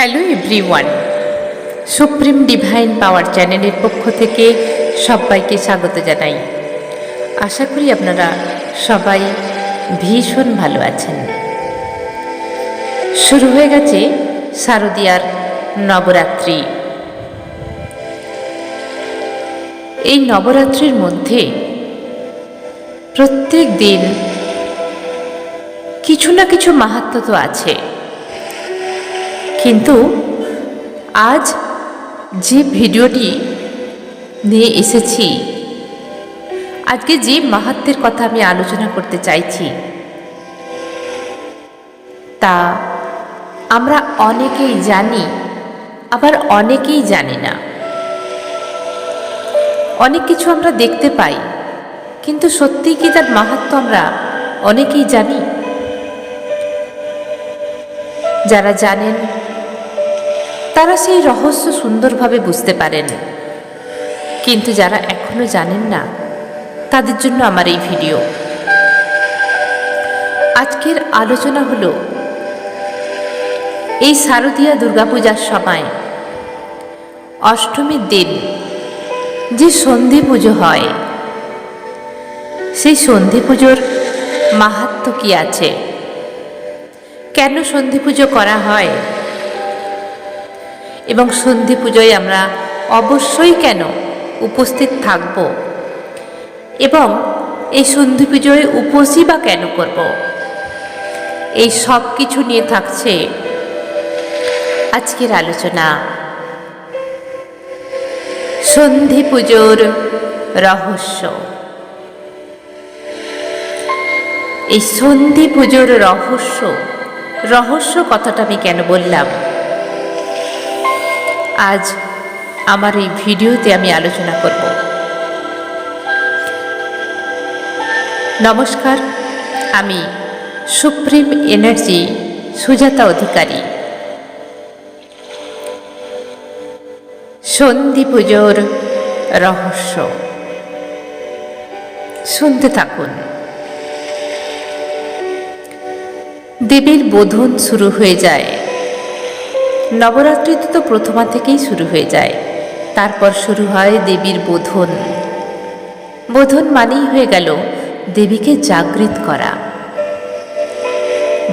Hello everyone supreme divine power চ্যানেলের পক্ষ থেকে সবাইকে স্বাগত জানাই। আশা করি আপনারা সবাই ভীষণ ভালো আছেন। শুরু হয়ে গেছে শারদীয়ার নবরাত্রি। এই নবরাত্রির মধ্যে প্রত্যেক দিন কিছু না কিছু মাহাত্ম তো আছে। কিন্তু আজ যে ভিডিওটি নিয়ে এসেছি, আজকে যে মাহাত্মের কথা আমি আলোচনা করতে চাইছি, তা আমরা অনেকেই জানি, আবার অনেকেই জানি না। অনেক কিছু আমরা দেখতে পাই, কিন্তু সত্যিই কি তার মাহাত্ম আমরা অনেকেই জানি? যারা জানেন তারা সেই রহস্য সুন্দরভাবে বুঝতে পারেন। কিন্তু যারা এখনও জানেন না, তাদের জন্য আমার এই ভিডিও। আজকের আলোচনা হলো এই শারদীয়া দুর্গাপূজার সময়, অষ্টমীর দিন, যে সন্ধি পুজো হয়। সেই সন্ধি পুজোর মাহাত্ম কি আছে? কেন সন্ধি পুজো করা হয়? এবং সন্ধি পুজোয় আমরা অবশ্যই কেন উপস্থিত থাকব? এবং এই সন্ধি পুজোয় উপসই বা কেন করব? এই সব কিছু নিয়ে থাকছে আজকের আলোচনা। সন্ধি পুজোর রহস্য। এই সন্ধি পুজোর রহস্য রহস্য কথাটা আমি কেন বললাম? আজ আমার এই ভিডিওতে আমি আলোচনা করব। নমস্কার, আমি সুপ্রিম এনার্জি সুজাতা অধিকারী। সন্ধি পুজোর রহস্য। শুনতে থাকুন। দেবীর বোধন শুরু হয়ে যায়। নবরাত্রিতে তো প্রথমা থেকেই শুরু হয়ে যায়। তারপর শুরু হয় দেবীর বোধন। বোধন মানেই হয়ে গেল দেবীকে জাগৃত করা।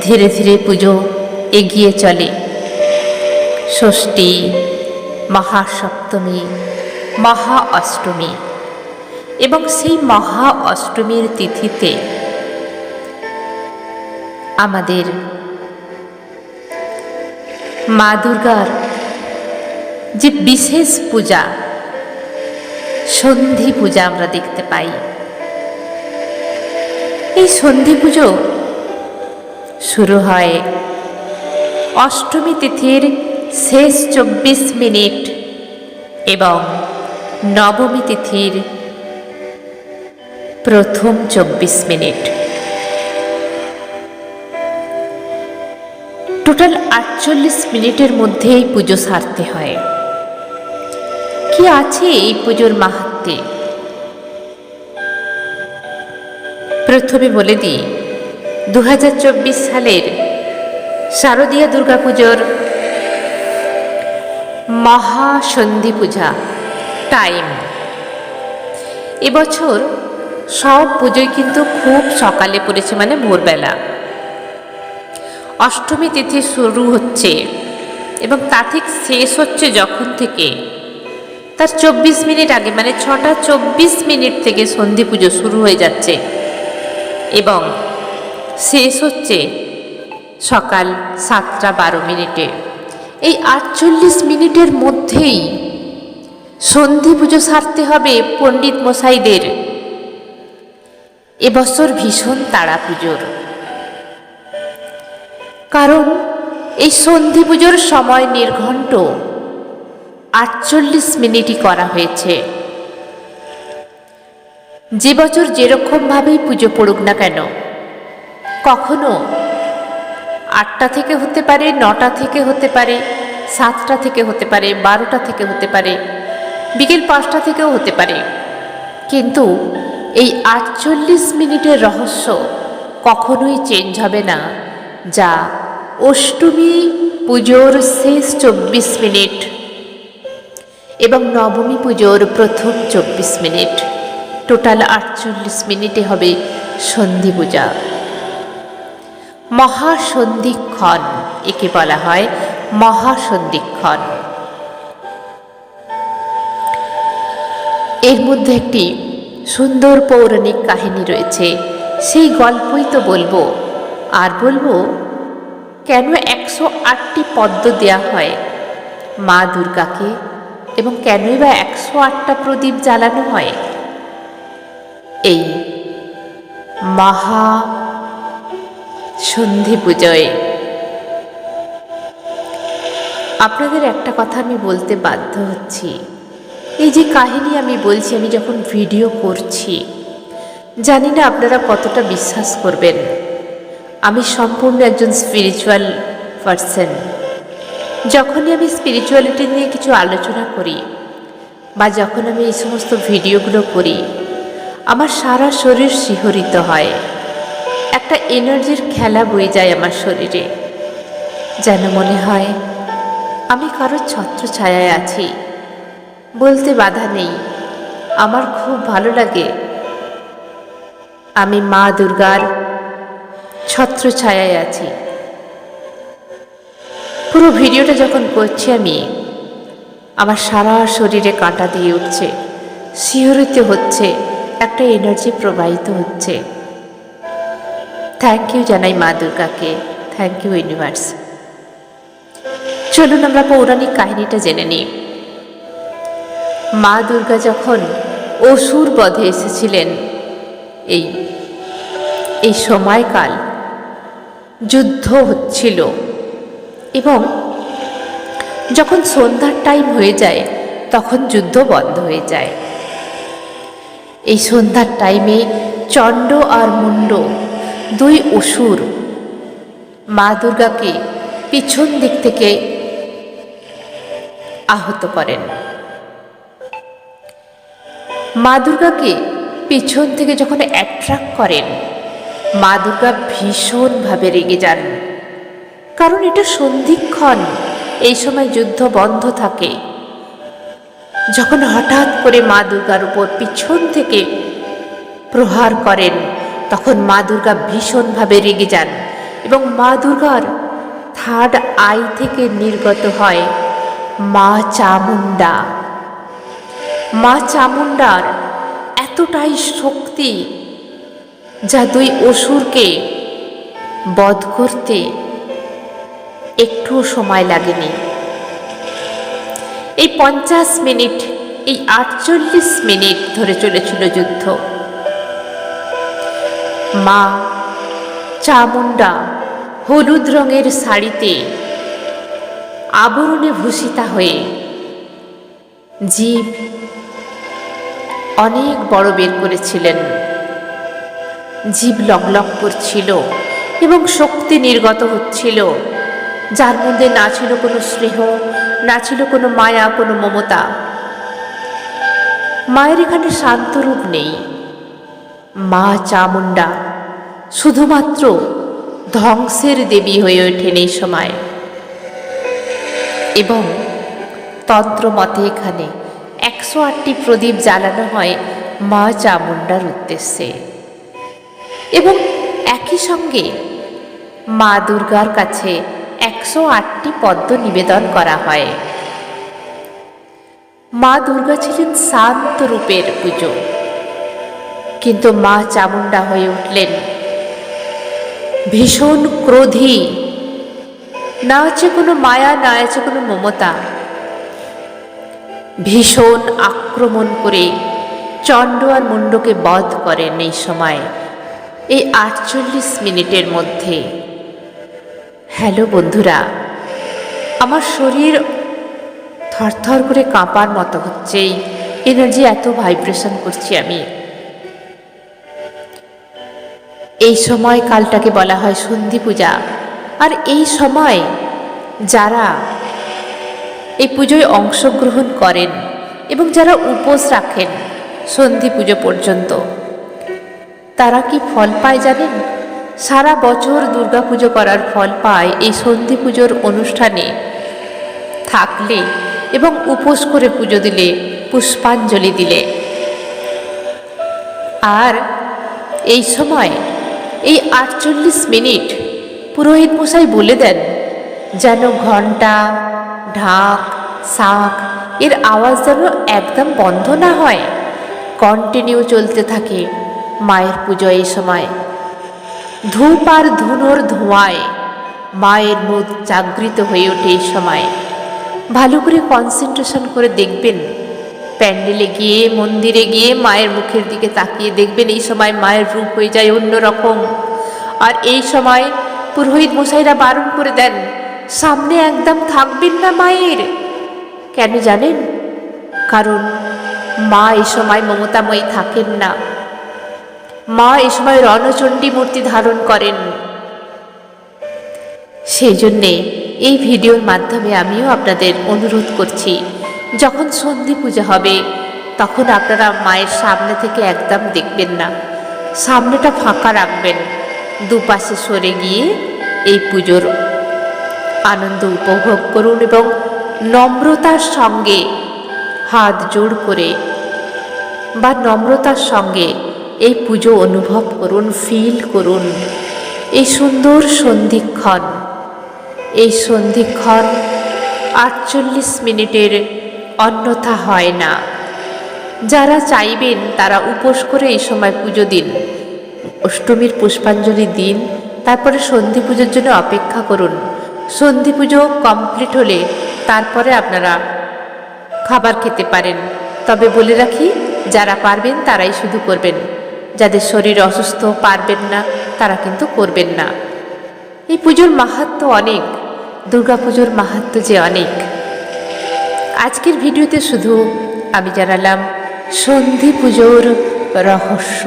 ধীরে ধীরে পুজো এগিয়ে চলে। ষষ্ঠী, মহাসপ্তমী, মহা অষ্টমী এবং সেই মহা অষ্টমীর তিথিতে আমাদের মা দুর্গার যে বিশেষ পূজা, সন্ধি পূজা আমরা দেখতে পাই। এই সন্ধি পুজো শুরু হয় অষ্টমী তিথির শেষ চব্বিশ মিনিট এবং নবমী তিথির প্রথম চব্বিশ মিনিট। টোটাল আটচল্লিশ মিনিটের মধ্যে এই পুজো সারতে হয়। কি আছে এই পুজোর মাহাত্মে? প্রথমে বলে দিই দু হাজার চব্বিশ সালের শারদীয়া দুর্গাপুজোর মহাসন্ধি পূজা টাইম। এবছর সব পুজোই কিন্তু খুব সকালে পড়েছে মানে ভোরবেলা। অষ্টমী তিথি শুরু হচ্ছে এবং তা ঠিক শেষ হচ্ছে যখন থেকে। তার চব্বিশ মিনিট আগে মানে ছটা চব্বিশ মিনিট থেকে সন্ধি পুজো শুরু হয়ে যাচ্ছে এবং শেষ হচ্ছে সকাল সাতটা বারো মিনিটে। এই আটচল্লিশ মিনিটের মধ্যেই সন্ধি পুজো সারতে হবে পণ্ডিত মশাইদের। এবছর ভীষণ তারা পুজোর। কারণ এই সন্ধি পুজোর সময় নির্ঘণ্ট আটচল্লিশ মিনিটই করা হয়েছে। যে বছর যেরকমভাবেই পুজো পড়ুক না কেন, কখনো আটটা থেকে হতে পারে, নটা থেকে হতে পারে, সাতটা থেকে হতে পারে, বারোটা থেকে হতে পারে, বিকেল পাঁচটা থেকেও হতে পারে। কিন্তু এই আটচল্লিশ মিনিটের রহস্য কখনোই চেঞ্জ হবে না, যা অষ্টমী পুজোর শেষ চব্বিশ মিনিট এবং নবমী পুজোর প্রথম চব্বিশ মিনিট। টোটাল আটচল্লিশ মিনিটে হবে সন্ধি পূজা। মহাসন্ধিক্ষণ, একে বলা হয় মহাসন্ধিক্ষণ। এর মধ্যে একটি সুন্দর পৌরাণিক কাহিনী রয়েছে। সেই গল্পই তো বলব। আর বলব কেন একশো আটটি পদ্ম দেয়া হয়? মা দুর্গাকে এবং কেনই বা একশো আটটা প্রদীপ জ্বালানো হয়? এই মহা সন্ধি পুজোয়। আপনাদের একটা কথা আমি বলতে বাধ্য হচ্ছি। এই যে কাহিনী আমি বলছি, আমি যখন ভিডিও করছি, জানি না আপনারা কতটা বিশ্বাস করবেন। আমি সম্পূর্ণ একজন স্পিরিচুয়াল পারসন যখনই আমি স্পিরিচুয়ালিটি নিয়ে কিছু আলোচনা করি বা যখন আমি এই সমস্ত ভিডিওগুলো করি, আমার সারা শরীর শিহরিত হয়। একটা এনার্জির খেলা বয়ে যায় আমার শরীরে। যেন মনে হয়, আমি কারও ছত্র ছায়ায় আছি। বলতে বাধা নেই, আমার খুব ভালো লাগে। আমি মা দুর্গার ছত্র ছায়ায় আছি। পুরো ভিডিওটা যখন করছি আমি, আমার সারা শরীরে কাঁটা দিয়ে উঠছে, শিহরিত হচ্ছে, একটা এনার্জি প্রবাহিত হচ্ছে। থ্যাংক ইউ জানাই মা দুর্গাকে থ্যাংক ইউ ইউনিভার্স চলুন আমরা পৌরাণিক কাহিনীটা জেনে নিই। মা দুর্গা যখন অসুর বধে এসেছিলেন, এই এই সময়কাল যুদ্ধ হচ্ছিল। এবং যখন সন্ধ্যার টাইম হয়ে যায়, তখন যুদ্ধ বন্ধ হয়ে যায়। এই সন্ধ্যার টাইমে চণ্ড আর মুন্ড দুই অসুর মা দুর্গাকে পিছন দিক থেকে আহত করেন। মা দুর্গাকে পিছন থেকে যখন অ্যাট্রাক্ট করেন মা দুর্গা ভীষণভাবে রেগে যান। কারণ এটা সন্ধিক্ষণ, এই সময় যুদ্ধ বন্ধ থাকে। যখন হঠাৎ করে মা দুর্গার উপর পিছন থেকে প্রহার করেন, তখন মা দুর্গা ভীষণভাবে রেগে যান এবং মা দুর্গার থার্ড আই থেকে নির্গত হয় মা চামুন্ডা মা চামুন্ডার এতটাই শক্তি যা দুই অসুরকে বধ করতে একটুও সময় লাগেনি। এই পঞ্চাশ মিনিট, এই আটচল্লিশ মিনিট ধরে চলেছিল যুদ্ধ। মা চামুন্ডা হলুদ রঙের শাড়িতে আবরণে ভূষিতা হয়ে জীব অনেক বড় বের করেছিলেন। জীব লকলক করছিল এবং শক্তি নির্গত হচ্ছিল। যার মধ্যে না ছিল কোনো স্নেহ, না ছিল কোনো মায়া, কোনো মমতা। মায়ের এখানে শান্ত রূপ নেই। মা চামুন্ডা শুধুমাত্র ধ্বংসের দেবী হয়ে ওঠেন এই সময়। এবং তন্ত্রমতে এখানে একশো আটটি প্রদীপ জ্বালানো হয় মা চামুন্ডার উদ্দেশ্যে। এবং একই সঙ্গে মা দুর্গার কাছে একশো আটটি পদ্ম নিবেদন করা হয়। মা দুর্গা ছিলেন শান্ত রূপের পুজো। কিন্তু মা চামুন্ডা হয়ে উঠলেন। ভীষণ ক্রোধী। না আছে কোনো মায়া, না আছে কোনো মমতা। ভীষণ আক্রমণ করে চণ্ড আর মুন্ডকে বধ করেন এই সময়। এই আটচল্লিশ মিনিটের মধ্যে। হ্যালো বন্ধুরা, আমার শরীর থরথর করে কাঁপার মতো হচ্ছে, এই এনার্জি এত ভাইব্রেশন করছি আমি। এই সময় কালটাকে বলা হয় সন্ধি পূজা। আর এই সময় যারা এই পুজোয় অংশগ্রহণ করেন এবং যারা উপোস রাখেন সন্ধি পুজো পর্যন্ত তারা কি ফল পায় জানেন? সারা বছর দুর্গাপুজো করার ফল পায় এই সন্ধি পুজোর অনুষ্ঠানে। থাকলে এবং উপোস করে পুজো দিলে, পুষ্পাঞ্জলি দিলে। আর এই সময়, এই আটচল্লিশ মিনিট পুরোহিত মশাই বলে দেন, যেন ঘণ্টা ঢাক শাক এর আওয়াজ যেন একদম বন্ধ না হয়। কন্টিনিউ চলতে থাকে। মায়ের পুজো এই সময়। ধূপ আর ধুনোর ধোঁয়ায় মায়ের মুখ জাগৃত হয়ে ওঠে এই সময়। ভালো করে কনসেন্ট্রেশন করে দেখবেন। প্যান্ডেলে গিয়ে, মন্দিরে গিয়ে মায়ের মুখের দিকে তাকিয়ে দেখবেন এই সময় মায়ের রূপ হয়ে যায় অন্যরকম। আর এই সময় পুরোহিত মশাইরা বারণ করে দেন, সামনে একদম থাকবেন না মায়ের। কেন জানেন? কারণ মা এই সময় মমতাময়ী থাকেন না। মা এ সময় রণচণ্ডী মূর্তি ধারণ করেন। সেই জন্যে এই ভিডিওর মাধ্যমে আমিও আপনাদের অনুরোধ করছি, যখন সন্ধি পূজা হবে, তখন আপনারা মায়ের সামনে থেকে একদম দেখবেন না। সামনেটা ফাঁকা রাখবেন, দুপাশে সরে গিয়ে এই পুজোর আনন্দ উপভোগ করুন এবং নম্রতার সঙ্গে হাত জোড় করে বা নম্রতার সঙ্গে এই পুজো অনুভব করুন ফিল করুন। এই সুন্দর সন্ধিক্ষণ, এই সন্ধিক্ষণ আটচল্লিশ মিনিটের অন্যথা হয় না। যারা চাইবেন তারা উপোস করে এই সময় পুজো দিন। অষ্টমীর পুষ্পাঞ্জলি দিন, তারপরে সন্ধি পুজোর জন্য অপেক্ষা করুন। সন্ধি পুজো কমপ্লিট হলে তারপরে আপনারা খাবার খেতে পারেন। তবে বলে রাখি, যারা পারবেন তারাই শুধু করবেন। যাদের শরীর অসুস্থ পারবেন না, তারা কিন্তু করবেন না। এই পুজোর মাহাত্ম অনেক দুর্গা পুজোর মাহাত্ম যে অনেক। আজকের ভিডিওতে শুধু আমি জানালাম, সন্ধি পুজোর রহস্য।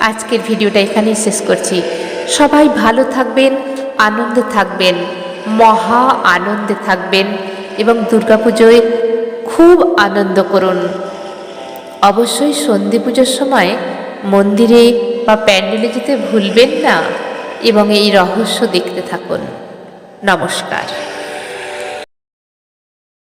আজকের ভিডিওটা এখানেই শেষ করছি। সবাই ভালো থাকবেন, আনন্দে থাকবেন, মহা আনন্দে থাকবেন এবং দুর্গাপুজোয় খুব আনন্দ করুন। অবশ্যই সন্ধি পুজোর সময় মন্দিরে বা প্যান্ডেলে যেতে ভুলবেন না এবং এই রহস্য দেখতে থাকুন। নমস্কার।